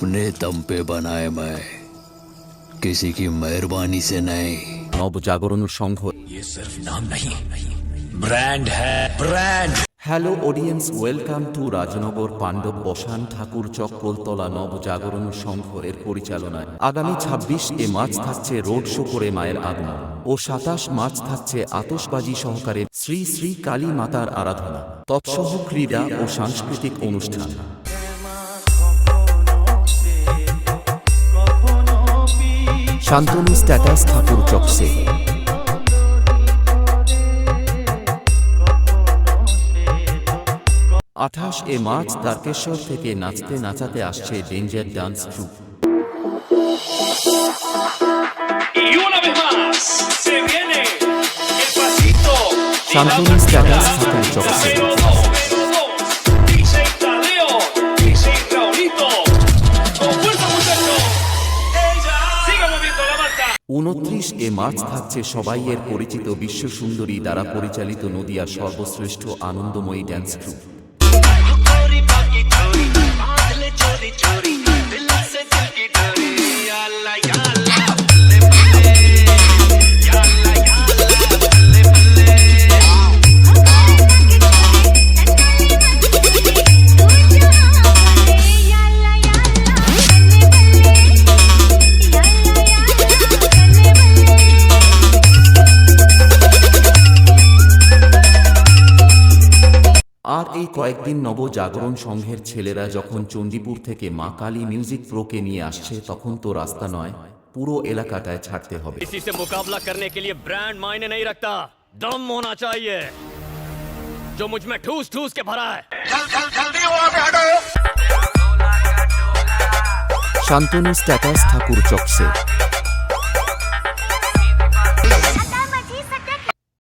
अपने दम पे बनाए मैं किसी की मेहरबानी से नहीं নবজাগরণ সংঘ ये सिर्फ नाम नहीं ब्रांड है brand hello audience welcome to Rajnagar Pandab Basan Thakur Chak কোলতলা নবজাগরণ সংঘ এর পরিচালনায় আগামী ছাব্বিশ এ মার্চ থাকছে রোড শো করে মায়ের আগমন ও সাতাশ মার্চ থাকছে আতশবাজি সহকারে শ্রী শ্রী কালী মাতার আরাধনা তৎসহ ক্রীড়া ও সাংস্কৃতিক অনুষ্ঠান শান্তনু স্ট্যাটাস ঠাকুর চকসে আঠাশ এ মার্চ তারকেশ্বর থেকে নাচতে নাচাতে আসছে danger dance troupe. Shantanu status ঠাকুর চকসে উনত্রিশ এ মার্চ থাকছে সবাই এর পরিচিত বিশ্ব সুন্দরী দ্বারা পরিচালিত নদিয়া সর্বশ্রেষ্ঠ আনন্দময়ী ড্যান্স ট্রুপ আর এই কয়েকদিন নবজাগরণ সংঘের ছেলেরা যখন চণ্ডীপুর থেকে মা কালী মিউজিক প্রোকে নিয়ে আসছে তখন তো রাস্তা নয় পুরো এলাকাটায় ছাড়তে হবে किसी से मुकाबला करने के लिए ब्रांड मायने नहीं रखता दम होना चाहिए जो मुझ में ठूस ठूस के भरा है শান্তনু স্ট্যাটাস ঠাকুর চকসে